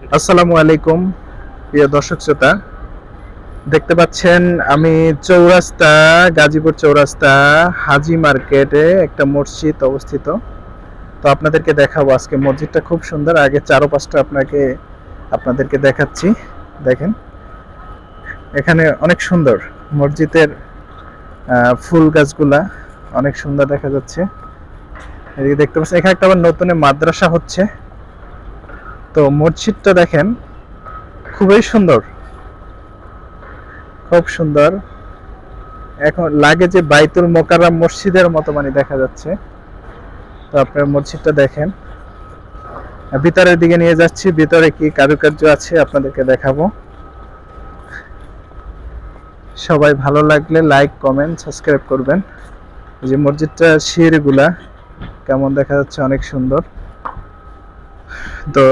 আসসালামু আলাইকুম, প্রিয় দর্শক শ্রোতা। দেখতে পাচ্ছেন, আমি চৌরাস্তা, গাজীপুর চৌরাস্তা, হাজি মার্কেটে একটা মসজিদ অবস্থিত। তো আপনাদেরকে দেখাবো, আজকে মসজিদটা খুব সুন্দর। আগে চারো পাঁচটা আপনাকে, আপনাদেরকে দেখাচ্ছি। দেখেন, এখানে অনেক সুন্দর মসজিদের ফুল গাছগুলা অনেক সুন্দর দেখা যাচ্ছে। এদিকে দেখতে পাচ্ছেন, এখানে একটা আবার নতুন মাদ্রাসা হচ্ছে। তো মসজিদটা দেখেন, খুবই সুন্দর। খুব সুন্দর। এখন লাগে যে বাইতুল মোকাররম মসজিদের মতো মানে দেখা যাচ্ছে। তো আপনার মসজিদটা দেখেন। ভিতরের দিকে নিয়ে যাচ্ছি, ভিতরে কি কারুকার্য আছে আপনাদেরকে দেখাবো। সবাই ভালো লাগলে লাইক কমেন্ট সাবস্ক্রাইব করবেন। যে মসজিদটা সিঁড়িগুলা কেমন দেখা যাচ্ছে, অনেক সুন্দর। তো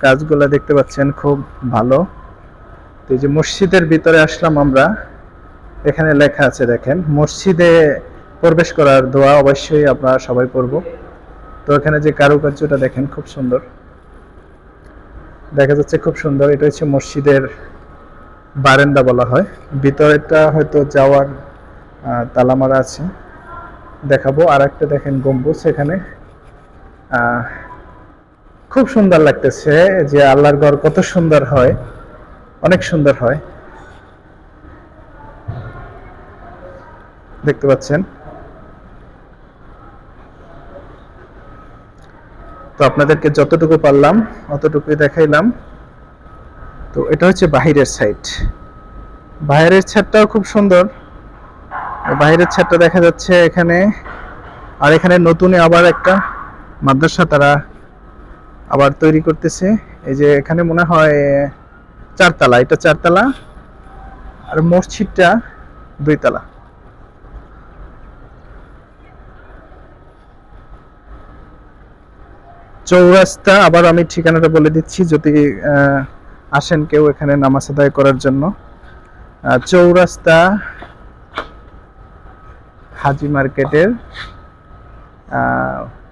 কাজগুলা দেখতে পাচ্ছেন খুব ভালো। তো এই যে মসজিদের ভিতরে আসলাম আমরা এখানে লেখা আছে দেখেন মসজিদে প্রবেশ করার দোয়া অবশ্যই আপনারা সবাই পড়ব। তো এখানে যে কারুকার্যটা দেখেন খুব সুন্দর। দেখা যাচ্ছে খুব সুন্দর এটা হচ্ছে মসজিদের বারান্দা বলা হয়। ভিতরেটা হয়তো যাওয়ার আহ, তালা আছে। দেখাবো আর একটা দেখেন গম্বুজ এখানে। খুব সুন্দর লাগতেছে যে আল্লাহর ঘর কত সুন্দর হয়, অনেক সুন্দর হয়। দেখতে পাচ্ছেন? তো আপনাদেরকে যতটুকু পারলাম, অতটুকুই দেখাইলাম। তো এটা হচ্ছে বাহিরের সাইড বাইরের ছাদটাও খুব সুন্দর। বাইরের ছাদটা দেখা যাচ্ছে এখানে। আর এখানে নতুন আবার একটা মাদ্রাসা তারা আবার তৈরি করতেছে। এই যে এখানে মনে হয় চারতলা, এটা চারতলা আর মসজিদটা দুইতলা। চৌরাস্তা, আবার আমি ঠিকানাটা বলে দিচ্ছি, যদি আসেন কেউ এখানে নামাজ আদায় করার জন্য। চৌরাস্তা হাজি মার্কেটের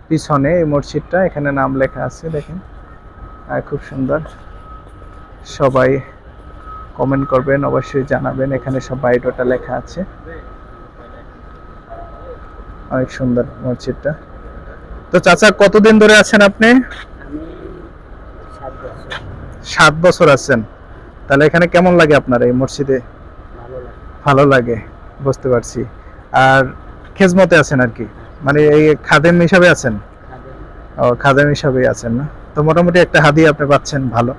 পিছনে এই মসজিদটা এখানে নাম লেখা আছে দেখেন। খুব সুন্দর। সবাই কমেন্ট করবেন অবশ্যই জানাবেন। এখানে সব বায়োডাটা লেখা আছে। অনেক সুন্দর মসজিদটা। তো চাচা কতদিন ধরে আছেন আপনি? সাত বছর আছেন। তাহলে এখানে কেমন লাগে আপনার এই মসজিদে? ভালো লাগে। ভালো লাগে বুঝতে পারছি। আর খেজমতে আছেন আর কি? মানে এই খাদেম হিসাবে আছেন? ও খাদেম হিসাবে আছেন না? তো মোটামুটি একটা হাদি আপনি পাচ্ছেন ভালো।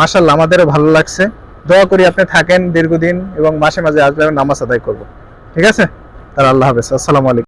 মাসাল্লাহ আমাদেরও ভালো লাগছে। দোয়া করি আপনি থাকেন দীর্ঘদিন এবং মাসে মাঝে আসবেন নামাজ আদায় করব। ঠিক আছে? তাহলে আল্লাহ হাফেজ। আসসালামু আলাইকুম।